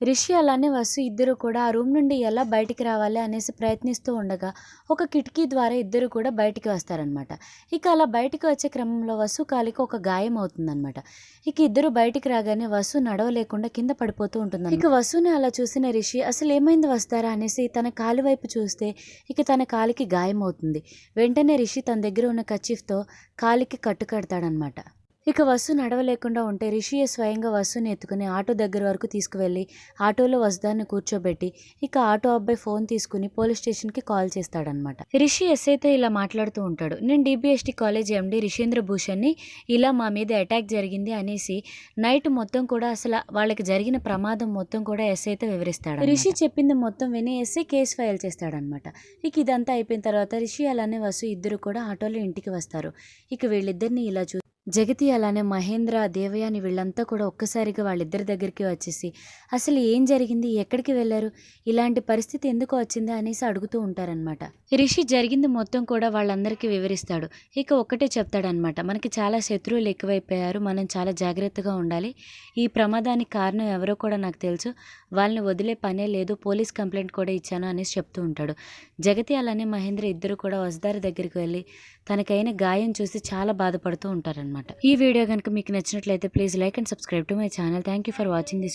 రిషి అలానే వసు ఇద్దరు కూడా ఆ రూమ్ నుండి ఎలా బయటికి రావాలి అనేసి ప్రయత్నిస్తూ ఉండగా ఒక కిటికీ ద్వారా ఇద్దరు కూడా బయటికి వస్తారనమాట ఇక అలా బయటికి వచ్చే క్రమంలో వసు కాలికి ఒక గాయం అవుతుందన్నమాట. ఇక ఇద్దరు బయటికి రాగానే వసు నడవలేకుండా కింద పడిపోతూ ఉంటుంది ఇక వసుని అలా చూసిన రిషి అసలు ఏమైంది వస్తారా? అనేసి తన కాలు వైపు చూస్తే ఇక తన కాలికి గాయం అవుతుంది. వెంటనే రిషి తన దగ్గర ఉన్న కచ్చిఫ్తో కాలికి కట్టు కడతాడనమాట ఇక వసు నడవలేకుండా ఉంటే రిషియే స్వయంగా వసుని ఎత్తుకుని ఆటో దగ్గర వరకు తీసుకువెళ్ళి ఆటోలో వసుదాన్ని కూర్చోబెట్టి ఇక ఆటో అబ్బాయి ఫోన్ తీసుకుని పోలీస్ స్టేషన్కి కాల్ చేస్తాడనమాట రిషి ఎస్ఐతో ఇలా మాట్లాడుతూ ఉంటాడు. నేను డిబిఎస్టీ కాలేజ్ ఎండి రిషేంద్ర భూషణ్ని ఇలా మా మీద అటాక్ జరిగింది అనేసి నైట్ మొత్తం కూడా అసలు వాళ్ళకి జరిగిన ప్రమాదం మొత్తం కూడా ఎస్ఐతో వివరిస్తాడు రిషి చెప్పింది మొత్తం విని ఎస్ఐ కేసు ఫైల్ చేస్తాడనమాట ఇక ఇదంతా అయిపోయిన తర్వాత రిషి అలానే వసు ఇద్దరు కూడా ఆటోలో ఇంటికి వస్తారు. ఇక వీళ్ళిద్దరిని ఇలా చూ జగతి అలానే మహేంద్ర దేవయాని వీళ్ళంతా కూడా ఒక్కసారిగా వాళ్ళిద్దరి దగ్గరికి వచ్చేసి అసలు ఏం జరిగింది? ఎక్కడికి వెళ్ళారు? ఇలాంటి పరిస్థితి ఎందుకు వచ్చింది? అనేసి అడుగుతూ ఉంటారనమాట రిషి జరిగింది మొత్తం కూడా వాళ్ళందరికీ వివరిస్తాడు. ఇక ఒక్కటే చెప్తాడనమాట మనకి చాలా శత్రువులు ఎక్కువైపోయారు. మనం చాలా జాగ్రత్తగా ఉండాలి. ఈ ప్రమాదానికి కారణం ఎవరో కూడా నాకు తెలుసు. వాళ్ళని వదిలే పనే లేదు. పోలీస్ కంప్లైంట్ కూడా ఇచ్చాను అనేసి చెప్తూ ఉంటాడు. జగతి అలానే మహేంద్ర ఇద్దరు కూడా వసదారి దగ్గరికి వెళ్ళి తనకైన గాయం చూసి చాలా బాధపడుతూ ఉంటారనమాట అనమాట ఈ వీడియో కనుక మీకు నచ్చినట్లయితే please like and subscribe to my channel thank for watching this